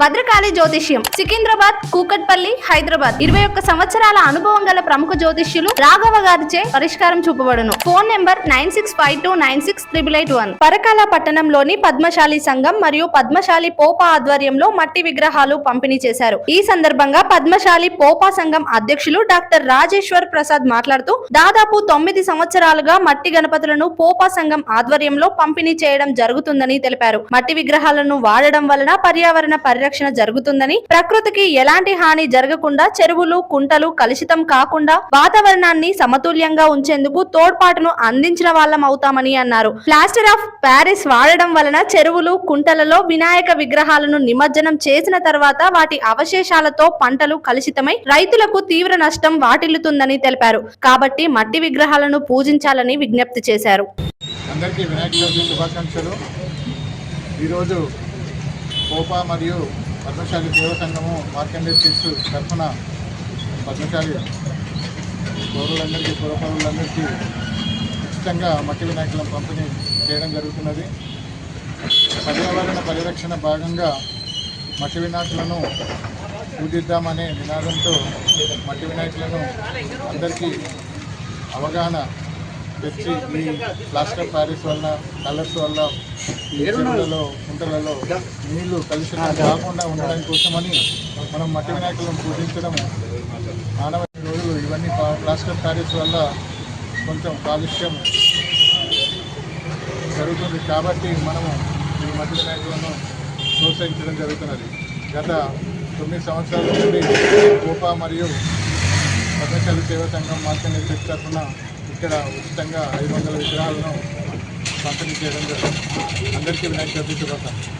భద్రకాళి జ్యోతిష్యం సికింద్రాబాద్ కూకట్పల్లి హైదరాబాద్. ఇరవై ఒక్క సంవత్సరాల అనుభవం గల ప్రముఖ జ్యోతిష్యులు రాఘవ గారిచే పరిష్కారం చూపబడును. Phone number nine six five two nine six triple eight one. Parakala పట్టణంలోని పద్మశాలి సంఘం మరియు పద్మశాలి పోపా ఆధ్వర్యంలో మట్టి విగ్రహాలు పంపిణీ చేశారు. ఈ సందర్భంగా పద్మశాలి పోపా సంఘం అధ్యక్షులు డాక్టర్ రాజేశ్వర్ ప్రసాద్ మాట్లాడుతూ దాదాపు తొమ్మిది సంవత్సరాలుగా మట్టి గణపతులను పోపా సంఘం ఆధ్వర్యంలో పంపిణీ చేయడం జరుగుతుందని తెలిపారు. మట్టి విగ్రహాలను వాడడం వలన పర్యావరణ పరిరక్షణ జరుగుతుందని ప్రకృతికి ఎలాంటి హాని జరగకుండా చెరువులు కుంటలు కలుషితం కాకుండా వాతావరణాన్ని సమతుల్యంగా ఉంచేందుకు తోడ్పాటును అందించిన వాళ్ళం అవుతామని అన్నారు. ప్లాస్టర్ ఆఫ్ ప్యారిస్ వాడడం వలన చెరువులు కుంటలలో వినాయక విగ్రహాలను నిమజ్జనం చేసిన తర్వాత వాటి అవశేషాలతో పంటలు కలుషితమై రైతులకు తీవ్ర నష్టం వాటిల్లుతుందని తెలిపారు. కాబట్టి మట్టి విగ్రహాలను పూజించాలని విజ్ఞప్తి చేశారు. అందరికీ వినాయక చవితి శుభాకాంక్షలు. ఈరోజు కోపా మరియు పద్మశాలి దేవ సంఘము మార్కండే స్ట్రీట్స్ తరఫున పద్మశాలి పౌరులందరికీ పుర ఉచితంగా మట్టి వినాయకులను పంపిణీ చేయడం జరుగుతున్నది. పర్యావరణ పరిరక్షణ భాగంగా మట్టి వినాయకులను పూజిద్దామనే నినాదంతో మట్టి వినాయకులను అందరికీ అవగాహన తెచ్చి ఈ ప్లాస్టర్ ప్యారిస్ వల్ల కలర్స్ వల్ల ఈ చెరువులలో కుంటలలో నీళ్ళు కలుషితం కాకుండా ఉండడం కోసమని మనం మట్టి వినాయకులను పూజించడం మానవ రోజులు ఇవన్నీ ప్లాస్టర్ ప్యారిస్ వల్ల కొంచెం కాలుష్యం జరుగుతుంది కాబట్టి మనము ఈ మట్టి వినాయకులను ప్రోత్సహించడం జరుగుతున్నది. గత తొమ్మిది సంవత్సరాల నుండి కోపా మరియు పద్మశాలి సేవా సంఘం మార్కెట్ ట్రిప్ తరఫున ఇక్కడ ఉచితంగా ఐదు వందల విగ్రహాలను పంపిణీ చేయడం జరుగుతుంది అందరికీ వినాయక చవితి శుభాకాంక్షలు